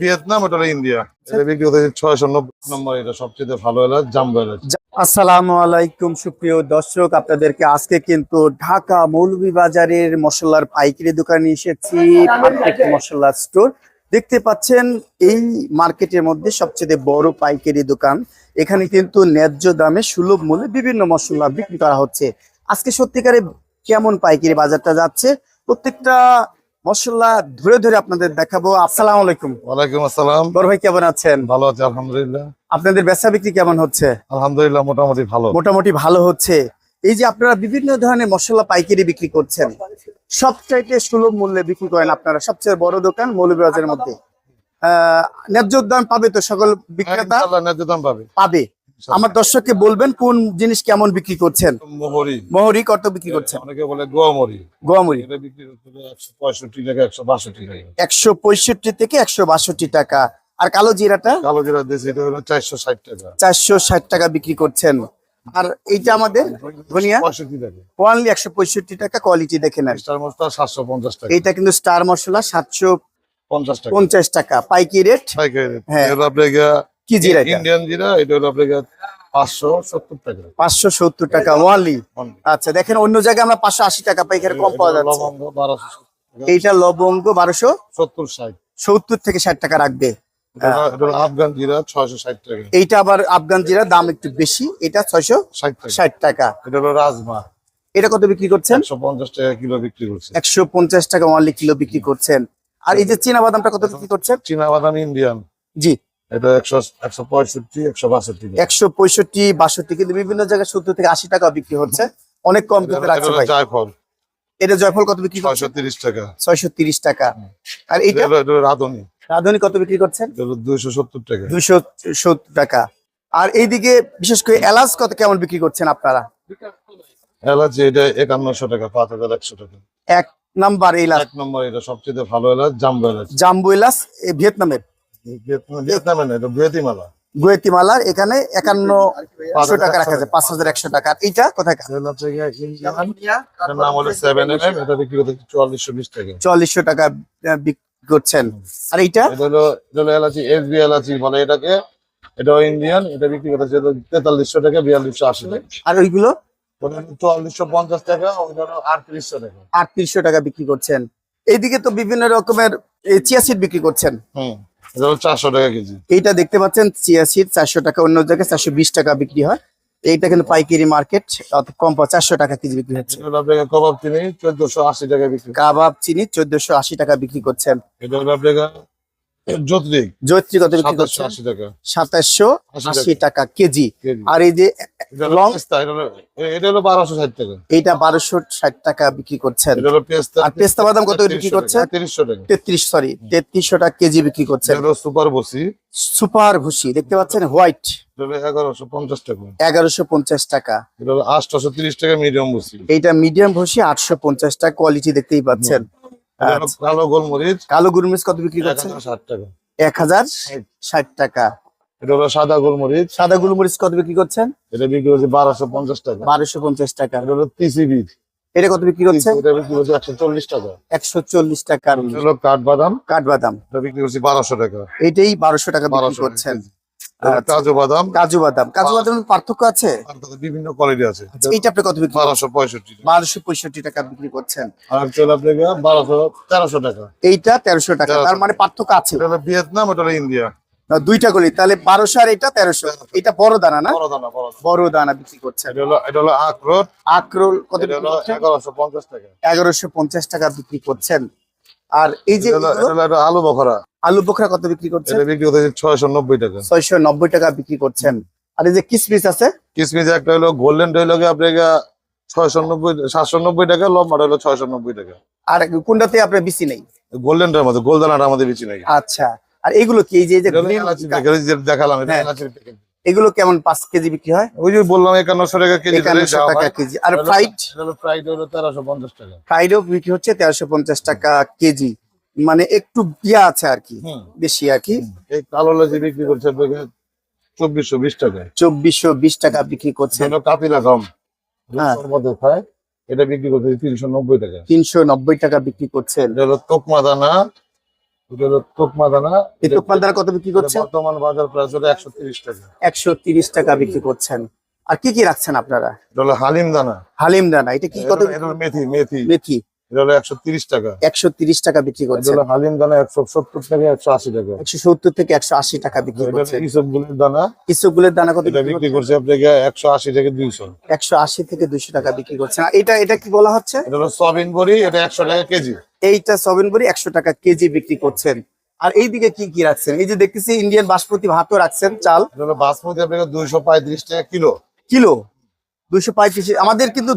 Vietnam, ওটা India. এটা বিক্রি হতে ছয়শো নম্বর, এটা সবচেয়ে ভালো এলাচ। জাম্বো আসসালামু আলাইকুম, সুপ্রিয় দর্শক, আপনাদেরকে আজকে কিন্তু ঢাকা মৌলভীবাজারের মশলার পাইকারি দোকানে এসেছি মশলা স্টোর দেখতে পাচ্ছেন, এই মার্কেটের মধ্যে সবচেয়ে বড় পাইকারি দোকান। এখানে কিন্তু ন্যায্য দামে সুলভ মূল্যে বিভিন্ন মশলা বিক্রি করা হচ্ছে। আজকে সত্যিকারে কেমন পাইকারি বাজারটা যাচ্ছে? প্রত্যেকটা মশলা ধরে ধরে আপনাদের দেখাবো। আসসালামু আলাইকুম। ওয়ালাইকুম আসসালাম। বড় ভাই কেমন আছেন? ভালো আছে আলহামদুলিল্লাহ। আপনাদের বেচা বিক্রি কেমন হচ্ছে? আলহামদুলিল্লাহ মোটামুটি ভালো। মোটামুটি ভালো হচ্ছে। এই যে আপনারা বিভিন্ন ধরনের মশলা পাইকারি বিক্রি করছেন সবচাইতে সুলভ মূল্যে বিক্রি করেন আপনারা সবচেয়ে বড় দোকান মৌলভীবাজারের মধ্যে। আহ ন্যায্য দাম পাবে তো সকল বিক্রেতা? ন্যায্য দাম পাবে। পাবে। আমার দর্শককে বলবেন কোন জিনিস কেমন বিক্রি করছেন? মোহরি। মহরি কত বিক্রি করছেন? অনেকে বলে গোয়ামরি গোয়ামরি এটা বিক্রি করতে একশো পঁয়ষট্টি টাকা একশো বাষট্টি টাকা। একশো পঁয়ষট্টি থেকে একশো বাষট্টি টাকা। আর কালো জিরাটা? কালো জিরা দেশি এটা হলো চারশো ষাট টাকা। চারশো ষাট টাকা বিক্রি করছেন। আর এইটা আমাদের ধনিয়া? ওয়ানলি একশো পঁয়ষট্টি টাকা কোয়ালিটি দেখে নেন। স্টার মশলা সাতশো পঞ্চাশ টাকা। এইটা কিন্তু স্টার মশলা সাতশো পঞ্চাশ টাকা। পঞ্চাশ টাকা। পাইকি রেট? হ্যাঁ। কি জিরা ইন্ডিয়ান জিরা এটা হলো আপনার গিয়া পাঁচশো সত্তর টাকা। পাঁচশো সত্তর টাকা ওয়ানলি আচ্ছা দেখেন অন্য জায়গায় আমরা পাঁচশো আশি টাকা পাইকারি কম পাওয়া যাচ্ছে। এইটা লবঙ্গ বারোশো সত্তর ষাট। সত্তর থেকে ষাট টাকা রাখবে। আফগান জিরা ছয়শো ষাট টাকা। এইটা আবার আফগান জিরা দাম একটু বেশি এটা ছয়শো ষাট টাকা। এটা হলো রাজমা। এটা কত বিক্রি করছেন? একশো পঞ্চাশ টাকা কিলো বিক্রি করছে। একশো পঞ্চাশ টাকা ওয়ানলি কিলো বিক্রি করছেন। আর এই যে চীনা বাদামটা কত বিক্রি করছেন? চীনা বাদাম ইন্ডিয়ান জি। এটা একশো একশো পঁয়ষট্টি একশো বাষট্টি একশো পঁয়ষট্টি বাষট্টি কিন্তু বিভিন্ন জায়গায় সত্তর থেকে আশি টাকা বিক্রি হচ্ছে। অনেক কম এটা কিন্তু রাখছে ভাই। জায়ফল। এটা জয়ফল কত বিক্রি ছয়শো টাকা। আর এটা? রাঁধুনি। রাধুনি কত বিক্রি করছেন এটা হলো দুইশো সত্তর টাকা। দুইশো সত্তর টাকা। আর এইদিকে বিশেষ করে এলাচ কত কেমন বিক্রি করছেন আপনারা? এলাচি এটা একান্নশো টাকা পাঁচ হাজার একশো টাকা। এক নাম্বার এলাচ। এক নম্বর এটা সবচেয়ে ভালো এলাচ জাম্বো এলাচ। জাম্বু এলাচ ভিয়েতনামের। গুয়েতিমালার এখানে একান্ন পাঁচশো টাকা রাখা যায় পাঁচ হাজার একশো টাকা। এইটা কোথায় চুয়াল্লিশশো টাকা। চল্লিশশো টাকা বিক্রি করছেন। আর এইটা? এটা হলো এটা হলো এলাচি এস বি এলাচি বলে এটাকে এটাও ইন্ডিয়ান এটা বিক্রি করতে তেতাল্লিশশো টাকা বিয়াল্লিশশো আশি টাকা। আর ওইগুলো? চুয়াল্লিশশো পঞ্চাশ টাকা আটত্রিশশো টাকা। আটত্রিশশো টাকা বিক্রি করছেন। এইদিকে তো বিভিন্ন রকমের চিয়া সিড বিক্রি করছেন। হুম। চারশো টাকা কেজি। এইটা দেখতে পাচ্ছেন চিয়া চারশো টাকা অন্য জায়গায় চারশো বিশ টাকা বিক্রি হয়। এইটা কিন্তু পাইকারি মার্কেট কম চারশো টাকা কেজি বিক্রি হচ্ছে। কবাব চিনি চোদ্দশো আশি টাকা বিক্রি। কাবাব চিনি চোদ্দশো আশি টাকা বিক্রি করছেন। এটা কত বিক্রি করছেন? টাকা। সাতাশশো আশি আশি টাকা কেজি। আর এই যে এটা হলো লং এটা হলো- বারোশো ষাট টাকা। এইটা বারোশো ষাট টাকা বিক্রি করছেন। পেস্তা আর পেস্তা বাদাম কত বিক্রি করছেন? তিরিশশো টাকা। তেত্রিশ সরি তেত্রিশশো টাকা কেজি বিক্রি করছেন। সুপার বসি সুপার ভুসি দেখতে পাচ্ছেন? হোয়াইট। এগারোশো পঞ্চাশ টাকা। এগারোশো পঞ্চাশ টাকা। এটা হলো তিরিশ টাকা মিডিয়াম বসি এইটা মিডিয়াম ভুসি আটশো পঞ্চাশ টাকা কোয়ালিটি দেখতেই পাচ্ছেন। কালো গোলমরিচ। কালো গুরমিস কত বিক্রি করছেন? ষাট টাকা। এক হাজার ষাট। টাকা। এটা হলো সাদা গোলমরিচ। সাদা গুলমরিচ কত বিক্রি করছেন? এটা বিক্রি হচ্ছে বারোশো পঞ্চাশ টাকা। বারোশো পঞ্চাশ টাকা। এটা হলো টিসিবি এটা কত বিক্রি করছেন? এটা বিক্রি হচ্ছে একশো চল্লিশ টাকা। একশো চল্লিশ এটা হলো কাঠবাদাম। কাঠবাদাম। এটা বিক্রি করছি বারোশো টাকা। এইটাই বারোশো টাকা বিক্রি করছেন। কাজু বাদাম। কাজু বাদাম। কাজু বাদামের পার্থক্য আছে? বিভিন্ন কোয়ালিটি আছে। আচ্ছা, এইটা আপনি কত বিক্রি বারোশো পঁয়ষট্টি বারোশো পঁয়ষট্টি টাকা বিক্রি করছেন। আর চলে আপনাকে বারোশো তেরোশো টাকা। এইটা তেরোশো টাকা তার মানে পার্থক্য আছে। Vietnam India. দুইটা গলি তাহলে বারোশো আর এটা তেরোশো। এটা বড় দানা না? বড় দানা বড় দানা। দানা বিক্রি আখরোট কত এগারোশো পঞ্চাশ টাকা। এগারোশো পঞ্চাশ টাকা বিক্রি করছেন। আর এই যে আলু বখরা। আলু বোখরা কত বিক্রি করছেন? এটা বিক্রি হচ্ছে ছয়শো নব্বই টাকা। ছয়শো নব্বই টাকা বিক্রি করছেন। আর এই যে কিসমিস আছে? কিসমিস একটা হলো গোল্ডেন গিয়ে আপনাকে ছয়শো নব্বই সাতশো নব্বই টাকা লম্বাটা হলো ছয়শো নব্বই টাকা। আর কোনটাতে আপনার বেশি নেই? গোল্ডেনটার মধ্যে গোলদানাটা আমাদের বেশি নাই। আচ্ছা। আর এগুলো কি এই যে দেখালাম এটা হ্যাঁ। এগুলো কেমন পাঁচ কেজি বিক্রি হয়? ওই যে বললাম একান্নশো টাকা কেজি একান্নশো টাকা কেজি। আর ফ্রাইড? ফ্রাইড হলো তেরোশো পঞ্চাশ টাকা। ফ্রাইডও বিক্রি হচ্ছে তেরোশো পঞ্চাশ টাকা কেজি। মানে একটু ইয়া আছে আর কি বেশি আর কি। এই কালো লাচি বিক্রি করছে আপনাকে চব্বিশশো বিশ টাকায়। চব্বিশশো বিশ টাকা বিক্রি করছে। কাপিলা গম হ্যাঁ। রূপসর মধ্যে খায় এটা বিক্রি করতে তিনশো নব্বই টাকা। তিনশো নব্বই টাকা বিক্রি এটা হলো তোকমা দানা এটা হলো তোকমা দানা এই দানা কত বিক্রি বর্তমান বাজার প্রাইস হলো একশো তিরিশ টাকা। একশো তিরিশ টাকা বিক্রি করছেন। আর কি কি রাখছেন আপনারা? এটা হলো হালিম দানা হালিম দানা এটা কি কত মেথি মেথি। মেথি। এটা হলো একশো তিরিশ টাকা। একশো তিরিশ টাকা বিক্রি এটা হালিম দানা একশো সত্তর টাকা একশো আশি টাকা। একশো সত্তর থেকে একশো আশি টাকা বিক্রি দানা। ইসবগুলের দানা কত বিক্রি বিক্রি করছে? আপনাকে একশো আশি থেকে দুইশো। একশো আশি থেকে দুইশো টাকা বিক্রি করছেন আর এটা এটা কি বলা হচ্ছে? এটা হলো সয়াবিন বড়ি এটা একশো টাকা কেজি। এইটা সবেন বড়ি একশো টাকা কেজি বিক্রি করছেন। আর এইদিকে কি কি রাখছেন? এই যে দেখতেছি ইন্ডিয়ান বাসমতি ভাতও রাখছেন চাল। বাসমতি আপনাকে দুইশো পঁয়ত্রিশ টাকা কিলো। কিলো? দুইশো পঁয়ত্রিশ আমাদের কিন্তু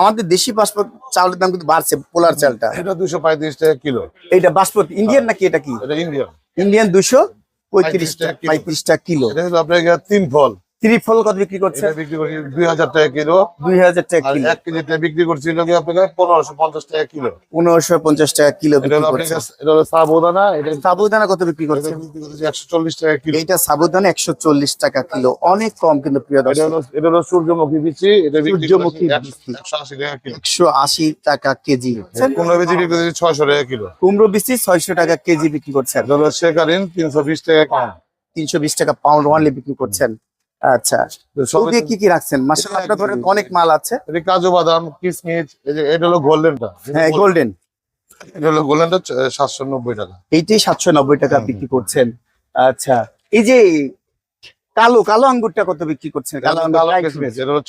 আমাদের দেশি বাসপত চালের দাম কিন্তু বাড়ছে পোলার চালটা। এটা দুশো পঁয়ত্রিশ টাকা কিলো। এটা বাসপত ইন্ডিয়ান নাকি এটা কি? ইন্ডিয়ান ইন্ডিয়ান দুশো পঁয়ত্রিশ টাকা পঁয়ত্রিশ টাকা কিলো। আপনার তিন ফল। ত্রিফল কত বিক্রি করছে? বিক্রি করছি দুই হাজার টাকা কিলো। দুই হাজার টাকা আর কিলো। এক কেজিটা বিক্রি আপনাকে? পনেরোশো পঞ্চাশ টাকা কিলো। পনেরোশো পঞ্চাশ টাকা কিলো এটা হলো এটা হলো সাবুদানা এটা সাবুদানা কত বিক্রি করছে? একশো চল্লিশ টাকা কিলো। সাবুদানা একশো চল্লিশ টাকা কিলো। অনেক কম কিন্তু প্রিয় দর্শক। এটা হলো সূর্যমুখী বিচি এটা সূর্যমুখী একশো আশি টাকা কিলো। একশো আশি টাকা কেজি। কুমড়ো বিচি বিক্রি করছি ছয়শো টাকা কিলো। কুমড়ো বিচি ছয়শো টাকা কেজি বিক্রি করছেন। এটা হলো শেখারিন তিনশো বিশ টাকা কম তিনশো বিশ টাকা পাউন্ড ওয়ানলি বিক্রি করছেন। আচ্ছা সব কি কি রাখছেন? মাসাল আপনার ঘরে অনেক মাল আছে। এটা কাজু বাদাম কিসমিস এই যে এটা হলো গোল্ডেনটা। হ্যাঁ গোল্ডেন। এটা হলো গোল্ডেনটা টাকা। এইটাই সাতশো নব্বই টাকা বিক্রি করছেন। আচ্ছা এই যে কালো কালো আঙ্গুরটা কত বিক্রি করছেন? কালো আঙ্গুর। এটা হলো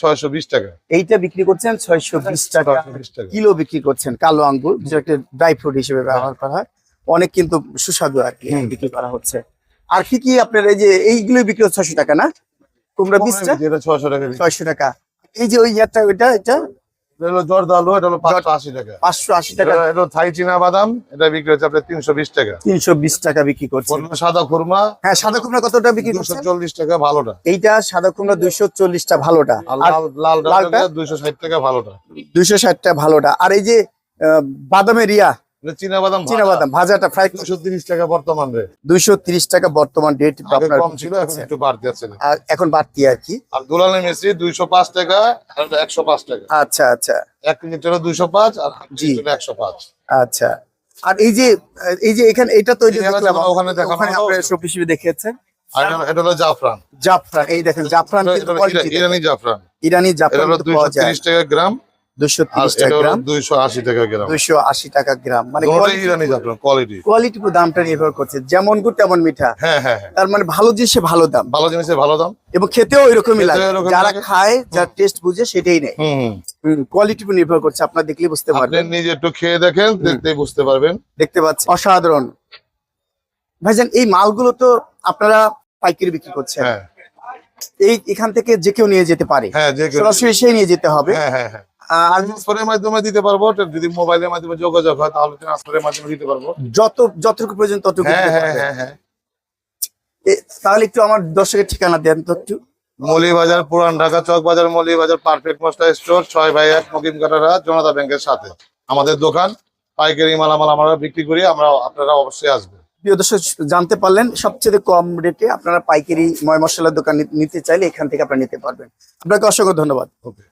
টাকা। এইটা বিক্রি করছেন ছয়শো বিশ টাকা। 620 টাকা। কিলো বিক্রি করছেন কালো আঙ্গুর যেটা ড্রাই ফ্রুট হিসেবে ব্যবহার করা হয়। অনেক কিন্তু সুস্বাদু আর কি বিক্রি করা হচ্ছে। আর কি কি আপনার এই যে এইগুলো বিক্রি হচ্ছে ছয়শো টাকা না? কুমড়া বীজটা এটা ছয়শো টাকা বিক্রি। ছয়শো টাকা। এই যে ওই ইয়ারটা ওইটা এটা? হলো জর্দালু এটা হলো পাঁচশো আশি টাকা। পাঁচশো আশি টাকা। এটা থাই চীনা বাদাম এটা বিক্রি হচ্ছে আপনার তিনশো বিশ টাকা। তিনশো বিশ টাকা বিক্রি করছেন বলল সাদা খুরমা হ্যাঁ সাদা কুমড়া কতটা বিক্রি করছেন চল্লিশ টাকা ভালোটা। এইটা সাদা কুমড়া দুইশো চল্লিশটা ভালোটা। আর লাল লাল লালটা? দুইশো ষাট টাকা ভালোটা। দুইশো ষাটটা ভালোটা। আর এই যে বাদামের ইয়া এটা চীনা বাদাম চীনা ভাজাটা ফ্রাই দুশো তিরিশ টাকা বর্তমান রে টাকা বর্তমান ডেট আপনার কম ছিল এখন একটু বাড়তি আছে। আর এখন বাড়তি আর কি? আর দুলানে মেসি দুইশো পাঁচ টাকা আর আচ্ছা আচ্ছা। কেজি আর। কেজি আচ্ছা। আর এই যে এই যে এখানে এটা তো এই যে এই দেখলাম, যেমন ওখানে দেখানো ওখানে হলো। আপনার সব হিসেবে দেখিয়েছেন। আর এটা- হলো জাফরান। জাফরান এই দেখেন জাফরান কিন্তু। ইরানি জাফরান। ইরানি জাফরান টাকা গ্রাম। মানে কোয়ালিটি যেমন গুড় তেমন মিঠা। হ্যাঁ হ্যাঁ হ্যাঁ। তার মানে ভালো জিনিসে ভালো দাম। ভালো জিনিসের ভালো দাম। এবং খেতেও খেতেও লাগে। যারা খায় যার টেস্ট বুঝে সেটাই কোয়ালিটির উপর নির্ভর করছে। আপনার দেখলে বুঝতে পারবেন। নিজে একটু খেয়ে দেখেন দেখতেই বুঝতে পারবেন। দেখতে পাচ্ছি। অসাধারণ। ভাইজান এই মালগুলো তো আপনারা পাইকারি বিক্রি করছেন। হ্যাঁ। এই এখান থেকে যে কেউ নিয়ে যেতে পারে। সরাসরি সেই নিয়ে যেতে হবে। হ্যাঁ হ্যাঁ। হ্যাঁ আর ট্রান্সফারের মাধ্যমে দিতে পারব যদি মোবাইলের মাধ্যমে যোগাযোগ হয় তাহলে ট্রান্সফারের মাধ্যমে দিতে পারব। যত যতটুকু প্রয়োজন ততটুকু হ্যাঁ হ্যাঁ হ্যাঁ হ্যাঁ। তাহলে একটু আমার দর্শকের ঠিকানা দেন তো একটু। মৌলিবাজার পুরান ঢাকা চক বাজার মৌলিবাজার পারফেক্ট মশলা স্টোর ছয় বাই এক মকিম কাটারা জনতা ব্যাংকের সাথে। আমাদের দোকান পাইকারি মালামাল আমরা বিক্রি করি আমরা আপনারা অবশ্যই আসবেন। প্রিয় দর্শক জানতে পারলেন সবচেয়ে কম রেটে আপনারা পাইকারি ময় মশলার দোকান নিতে চাইলে এখান থেকে আপনারা নিতে পারবেন। আপনাকে অসংখ্য ধন্যবাদ। ওকে